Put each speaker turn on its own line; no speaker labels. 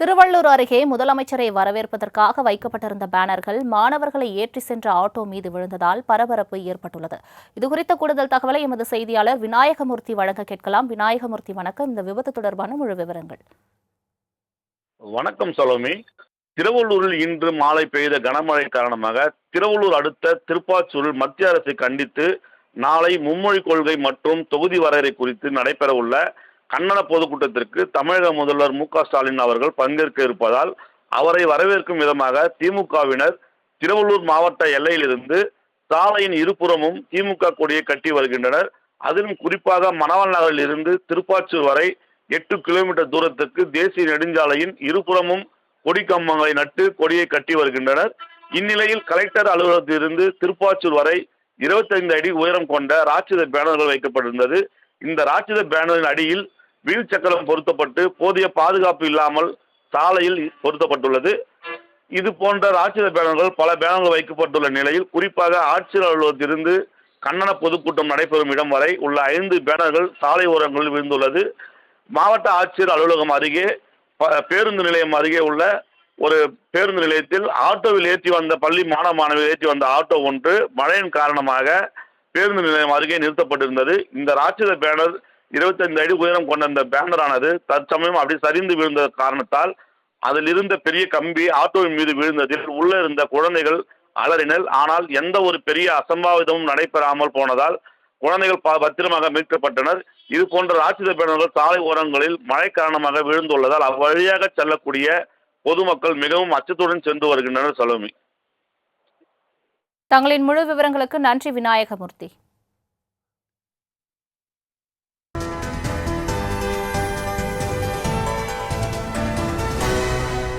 திருவள்ளூர் அருகே முதலமைச்சரை வரவேற்பதற்காக வைக்கப்பட்டிருந்த பேனர்கள் மாணவர்களை ஏற்றி சென்ற ஆட்டோ மீது விழுந்ததால் பரபரப்பு ஏற்பட்டுள்ளது. இதுகுறித்த கூடுதல் தகவலை எமது செய்தியாளர் விநாயகமூர்த்தி வழங்க கேட்கலாம். விநாயகமூர்த்தி வணக்கம். இந்த விபத்து தொடர்பான முழு விவரங்கள்.
வணக்கம் சலோமி. திருவள்ளூரில் இன்று மாலை பெய்த கனமழை காரணமாக திருவள்ளூர் அடுத்த திருப்பாச்சூரில் மத்திய அரசை கண்டித்து நாளை மும்மொழி கொள்கை மற்றும் தொகுதி வரையறை குறித்து நடைபெறவுள்ள கன்னட பொதுக்கூட்டத்திற்கு தமிழக முதல்வர் மு ஸ்டாலின் அவர்கள் பங்கேற்க இருப்பதால் அவரை வரவேற்கும் விதமாக திமுகவினர் திருவள்ளூர் மாவட்ட எல்லையிலிருந்து சாலையின் இருபுறமும் திமுக கொடியை கட்டி வருகின்றனர். அதிலும் குறிப்பாக மணவாள் நகரில் இருந்து திருப்பாச்சூர் வரை எட்டு கிலோமீட்டர் தூரத்துக்கு தேசிய நெடுஞ்சாலையின் இருபுறமும் கொடி கம்பங்களை நட்டு கொடியை கட்டி வருகின்றனர். இந்நிலையில் கலெக்டர் அலுவலகத்திலிருந்து திருப்பாச்சூர் வரை 25 அடி உயரம் கொண்ட ராட்சத பேனர்கள் வைக்கப்பட்டிருந்தது. இந்த ராட்சத பேனரின் அடியில் வீல் சக்கரம் பொருத்தப்பட்டு போதிய பாதுகாப்பு இல்லாமல் சாலையில் பொருத்தப்பட்டுள்ளது. இது போன்ற ராட்சத பேனர்கள் பல பேனர்கள் வைக்கப்பட்டுள்ள நிலையில் குறிப்பாக ஆட்சியர் அலுவலகத்திலிருந்து கன்னட பொதுக்கூட்டம் நடைபெறும் இடம் வரை உள்ள ஐந்து பேனர்கள் சாலை ஓரங்களில் விழுந்துள்ளது. மாவட்ட ஆட்சியர் அலுவலகம் அருகே ப- பேருந்து நிலையம் அருகே உள்ள ஒரு பேருந்து நிலையத்தில் ஆட்டோவில் ஏற்றி வந்த பள்ளி மாணவ மாணவியில் ஏற்றி வந்த ஆட்டோ ஒன்று மழையின் காரணமாக பேருந்து நிலையம் அருகே நிறுத்தப்பட்டிருந்தது. இந்த ராட்சத பேனர் 25 அடி உயரம் கொண்ட இந்த பேனரானது தற்சமயம் அப்படி சரிந்து விழுந்த காரணத்தால் அதில் இருந்த பெரிய கம்பி ஆட்டோவின் மீது விழுந்ததில் உள்ள இருந்த குழந்தைகள் அலறினர். ஆனால் எந்த ஒரு பெரிய அசம்பாவிதமும் நடைபெறாமல் போனதால் குழந்தைகள் பத்திரமாக மீட்கப்பட்டனர். இது போன்ற ராட்சத பேனர்கள் சாலை ஓரங்களில் மழை காரணமாக விழுந்துள்ளதால் அவ்வழியாக செல்லக்கூடிய பொதுமக்கள் மிகவும் அச்சத்துடன் சென்று வருகின்றனர் சலோமி.
தங்களின் முழு விவரங்களுக்கு நன்றி விநாயகமூர்த்தி.